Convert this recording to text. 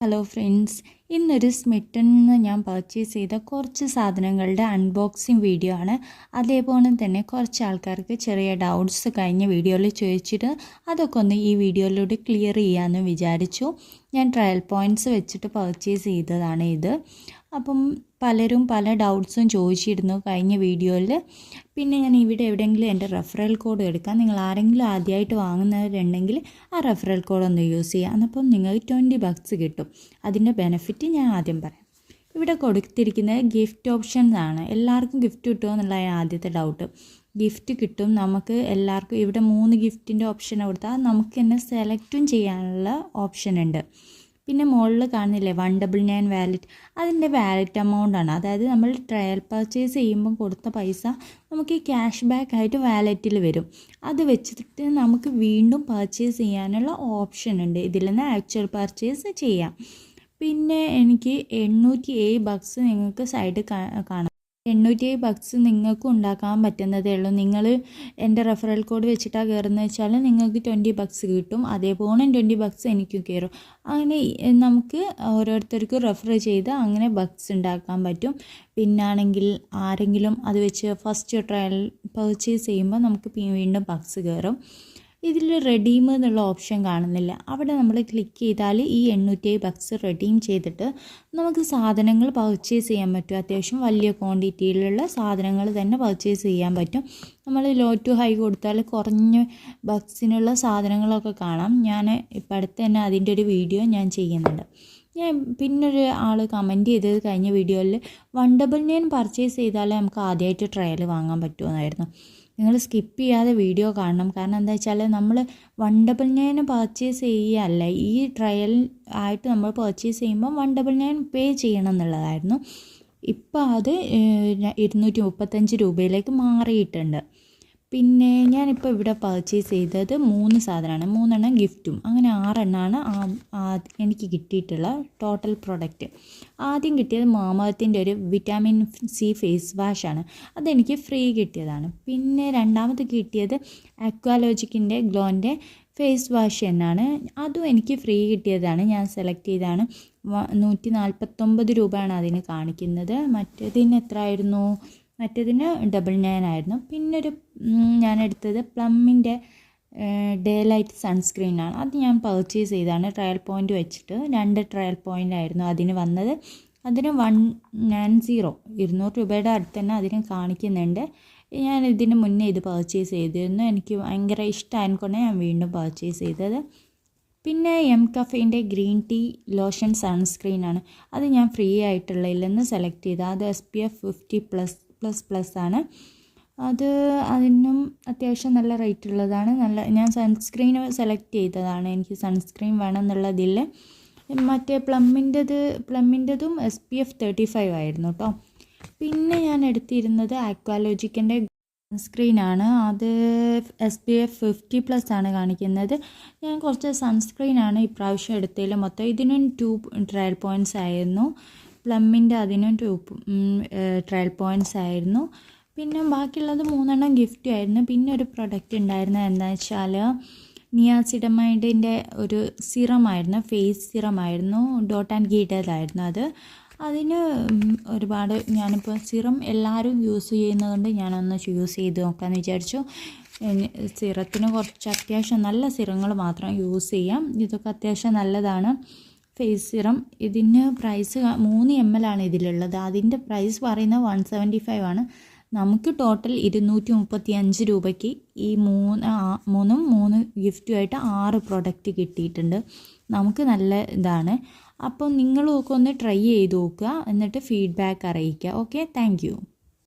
Hello friends ഇന്നൊരു Smitten നിന്ന് ഞാൻ പർച്ചേസ് ചെയ്ത കുറച്ച് സാധനങ്ങളുടെ അൺബോക്സിങ് വീഡിയോ ആണ്. അതേപോലെ തന്നെ കുറച്ച് ആൾക്കാർക്ക് ചെറിയ ഡൗട്ട്സ് കഴിഞ്ഞ വീഡിയോയിൽ ചോദിച്ചിട്ട് അതൊക്കെ ഒന്ന് ഈ വീഡിയോയിലൂടെ ക്ലിയർ ചെയ്യാമെന്ന് വിചാരിച്ചു. ഞാൻ ട്രയൽ പോയിന്റ്സ് വെച്ചിട്ട് പർച്ചേസ് ചെയ്തതാണ് ഇത്. അപ്പം പലരും പല ഡൗട്ട്സും ചോദിച്ചിരുന്നു കഴിഞ്ഞ വീഡിയോയിൽ പിന്നെ ഞാൻ ഇവിടെ എവിടെയെങ്കിലും എന്റെ റെഫറൽ കോഡ് എടുക്കാം. നിങ്ങൾ ആരെങ്കിലും ആദ്യമായിട്ട് വാങ്ങുന്നവരുണ്ടെങ്കിൽ ആ റെഫറൽ കോഡ് ഒന്ന് യൂസ് ചെയ്യാം. എന്നപ്പം നിങ്ങൾക്ക് ട്വന്റി ബക്സ് കിട്ടും. അതിന്റെ ബെനിഫിറ്റ് ഞാൻ ആദ്യം പറയാം. ഇവിടെ കൊടുത്തിരിക്കുന്നത് ഗിഫ്റ്റ് ഓപ്ഷൻസ് ആണ്. എല്ലാവർക്കും ഗിഫ്റ്റ് കിട്ടുമോ എന്നുള്ള ആദ്യത്തെ ഡൗട്ട് ഗിഫ്റ്റ് കിട്ടും. നമുക്ക് എല്ലാവർക്കും ഇവിടെ മൂന്ന് ഗിഫ്റ്റിന്റെ ഓപ്ഷൻ കൊടുത്താൽ നമുക്ക് തന്നെ സെലക്റ്റും ചെയ്യാനുള്ള ഓപ്ഷൻ ഉണ്ട്. പിന്നെ മുകളിൽ കാണുന്നില്ലേ? വൺ ഡബിൾ നയൻ വാലറ്റ് അതിന്റെ വാലറ്റ് എമൗണ്ട് ആണ്. അതായത് നമ്മൾ ട്രയൽ പർച്ചേസ് ചെയ്യുമ്പോൾ കൊടുത്ത പൈസ നമുക്ക് ക്യാഷ് ബാക്ക് ആയിട്ട് വാലറ്റിൽ വരും. അത് വെച്ചിട്ട് നമുക്ക് വീണ്ടും പർച്ചേസ് ചെയ്യാനുള്ള ഓപ്ഷൻ ഉണ്ട്. ഇതിൽ നിന്ന് ആക്ച്വൽ പർച്ചേസ് ചെയ്യാം. പിന്നെ എനിക്ക് എണ്ണൂറ്റി ഏഴ് ബക്സ് നിങ്ങൾക്ക് സൈഡ് കാണാം. എണ്ണൂറ്റി ബക്സ് നിങ്ങൾക്കും ഉണ്ടാക്കാൻ പറ്റുന്നതേ ഉള്ളൂ. നിങ്ങൾ എന്റെ റെഫറൽ കോഡ് വെച്ചിട്ടാണ് കയറുന്നത് വെച്ചാൽ നിങ്ങൾക്ക് ട്വന്റി ബക്സ് കിട്ടും. അതേപോലെ ട്വന്റി ബക്സ് എനിക്കും കയറും അങ്ങനെ നമുക്ക് ഓരോരുത്തർക്കും റെഫർ ചെയ്ത് അങ്ങനെ ബക്സ് ഉണ്ടാക്കാൻ പറ്റും. പിന്നാണെങ്കിൽ ആരെങ്കിലും അത് വെച്ച് ഫസ്റ്റ് ട്രയൽ പർച്ചേസ് ചെയ്യുമ്പോൾ നമുക്ക് വീണ്ടും ബക്സ് കയറും ഇതിൽ റെഡീം എന്നുള്ള ഓപ്ഷൻ കാണുന്നില്ല. അവിടെ നമ്മൾ ക്ലിക്ക് ചെയ്താൽ ഈ എണ്ണൂറ്റി ബക്സ് റെഡീം ചെയ്തിട്ട് നമുക്ക് സാധനങ്ങൾ പർച്ചേസ് ചെയ്യാൻ പറ്റും. അത്യാവശ്യം വലിയ ക്വാണ്ടിറ്റിയിലുള്ള സാധനങ്ങൾ തന്നെ പർച്ചേസ് ചെയ്യാൻ പറ്റും. നമ്മൾ ലോ ടു ഹൈ കൊടുത്താൽ കുറഞ്ഞ ബക്സിനുള്ള സാധനങ്ങളൊക്കെ കാണാം. ഞാൻ ഇപ്പം അടുത്ത് തന്നെ അതിന്റെ ഒരു വീഡിയോ ഞാൻ ചെയ്യുന്നുണ്ട്. ഞാൻ പിന്നൊരു ആൾ കമന്റ് ചെയ്തത് കഴിഞ്ഞ വീഡിയോയിൽ വൺ ഡബിൾ നയൻ പർച്ചേസ് ചെയ്താലേ നമുക്ക് ആദ്യമായിട്ട് ട്രയൽ വാങ്ങാൻ പറ്റുമെന്നായിരുന്നു നിങ്ങൾ സ്കിപ്പ് ചെയ്യാതെ വീഡിയോ കാണണം. കാരണം എന്താ വെച്ചാൽ നമ്മൾ വൺ ഡബിൾ നയൻ പർച്ചേസ് ചെയ്യുകയല്ല ഈ ട്രയൽ ആയിട്ട് നമ്മൾ പർച്ചേസ് ചെയ്യുമ്പോൾ വൺ ഡബിൾ നയൻ പേ ചെയ്യണം എന്നുള്ളതായിരുന്നു. ഇപ്പോൾ അത് ഇരുന്നൂറ്റി മുപ്പത്തഞ്ച് രൂപയിലേക്ക് മാറിയിട്ടുണ്ട്. പിന്നെ ഞാനിപ്പോൾ ഇവിടെ പർച്ചേസ് ചെയ്തത് മൂന്ന് സാധനമാണ്. മൂന്നെണ്ണം ഗിഫ്റ്റും അങ്ങനെ ആറെണ്ണമാണ് എനിക്ക് കിട്ടിയിട്ടുള്ള ടോട്ടൽ പ്രൊഡക്റ്റ് ആദ്യം കിട്ടിയത് മാമത്തിന്റെ ഒരു വിറ്റാമിൻ സി ഫേസ് വാഷാണ് അതെനിക്ക് ഫ്രീ കിട്ടിയതാണ്. പിന്നെ രണ്ടാമത് കിട്ടിയത് അക്വാലോജിക്കിന്റെ ഗ്ലോന്റെ ഫേസ് വാഷ് എന്നാണ്. അതും എനിക്ക് ഫ്രീ കിട്ടിയതാണ്. ഞാൻ സെലക്ട് ചെയ്തതാണ്. നൂറ്റി നാൽപ്പത്തൊമ്പത് രൂപയാണ് അതിന് കാണിക്കുന്നത്. മറ്റേതിന് എത്ര ആയിരുന്നു മറ്റേതിന് ഡബിൾ നയൻ ആയിരുന്നു. പിന്നെ ഒരു ഞാൻ എടുത്തത് പ്ലമ്മിന്റെ ഡേ ലൈറ്റ് സൺസ്ക്രീനാണ് അത് ഞാൻ പർച്ചേസ് ചെയ്താണ്. ട്രയൽ പോയിന്റ് വെച്ചിട്ട് രണ്ട് ട്രയൽ പോയിന്റ് ആയിരുന്നു അതിന് വന്നത്. അതിന് വൺ നയൻ സീറോ ഇരുന്നൂറ് രൂപയുടെ അടുത്ത് തന്നെ അതിന് കാണിക്കുന്നുണ്ട്. ഞാൻ ഇതിന് മുന്നേ ഇത് പർച്ചേസ് ചെയ്തിരുന്നു. എനിക്ക് ഭയങ്കര ഇഷ്ടമായതുകൊണ്ട് ഞാൻ വീണ്ടും പർച്ചേസ് ചെയ്തത്. പിന്നെ എം കഫേന്റെ ഗ്രീൻ ടീ ലോഷൻ സൺസ്ക്രീനാണ് അത് ഞാൻ ഫ്രീ ആയിട്ടുള്ളതിൽ നിന്ന് സെലക്ട് ചെയ്ത അത് S P F fifty plus plus plus ആണ്. അത് അതിനും അത്യാവശ്യം നല്ല റേറ്റ് ഉള്ളതാണ്. നല്ല ഞാൻ സൺസ്ക്രീൻ സെലക്ട് ചെയ്തതാണ്. എനിക്ക് സൺസ്ക്രീൻ വേണം എന്നുള്ളതിൽ മറ്റേ പ്ലമ്മിന്റെത് പ്ലമ്മിന്റെതും S P F thirty five ആയിരുന്നു കേട്ടോ പിന്നെ ഞാൻ എടുത്തിരുന്നത് ആക്വാലോജിക്കിന്റെ സൺസ്ക്രീനാണ് അത് S P F fifty plus ആണ് കാണിക്കുന്നത്. ഞാൻ കുറച്ച് സൺസ്ക്രീൻ ആണ് ഇപ്രാവശ്യം എടുത്തതിൽ മൊത്തം. ഇതിനും ടു ട്രയൽ പോയിന്റ്സ് ആയിരുന്നു. പ്ലമ്മിന്റെ അതിനും ടു ട്രയൽ പോയിന്റ്സ് ആയിരുന്നു. പിന്നെ ബാക്കിയുള്ളത് മൂന്നെണ്ണം ഗിഫ്റ്റ് ആയിരുന്നു. പിന്നെ ഒരു പ്രൊഡക്റ്റ് ഉണ്ടായിരുന്നത് എന്താ വെച്ചാൽ നിയാസിഡമൈഡിന്റെ ഒരു സിറമായിരുന്നു. ഫേസ് സിറമായിരുന്നു. ഡോട്ട് ആൻഡ് ഗീഡേതായിരുന്നു അത്. അതിന് ഒരുപാട് ഞാനിപ്പോൾ സിറം എല്ലാവരും യൂസ് ചെയ്യുന്നതുകൊണ്ട് ഞാനൊന്ന് യൂസ് ചെയ്ത് നോക്കാമെന്ന് വിചാരിച്ചു. സിറത്തിന് കുറച്ച് അത്യാവശ്യം നല്ല സിറങ്ങൾ മാത്രം യൂസ് ചെയ്യാം. ഇതൊക്കെ അത്യാവശ്യം നല്ലതാണ്. ഫേസ് സിറം ഇതിന് പ്രൈസ് മൂന്ന് എം എൽ ആണ് ഇതിലുള്ളത്. അതിന്റെ പ്രൈസ് പറയുന്നത് വൺ സെവന്റി ഫൈവ് ആണ്. നമുക്ക് ടോട്ടൽ ഇരുന്നൂറ്റി മുപ്പത്തി അഞ്ച് രൂപയ്ക്ക് ഈ മൂന്ന് മൂന്നും മൂന്ന് ഗിഫ്റ്റുമായിട്ട് ആറ് പ്രൊഡക്റ്റ് കിട്ടിയിട്ടുണ്ട്. നമുക്ക് നല്ല ഇതാണ്. അപ്പോൾ നിങ്ങളും ഒക്കെ ഒന്ന് ട്രൈ ചെയ്ത് നോക്കുക. എന്നിട്ട് ഫീഡ്ബാക്ക് അറിയിക്കുക. Okay thank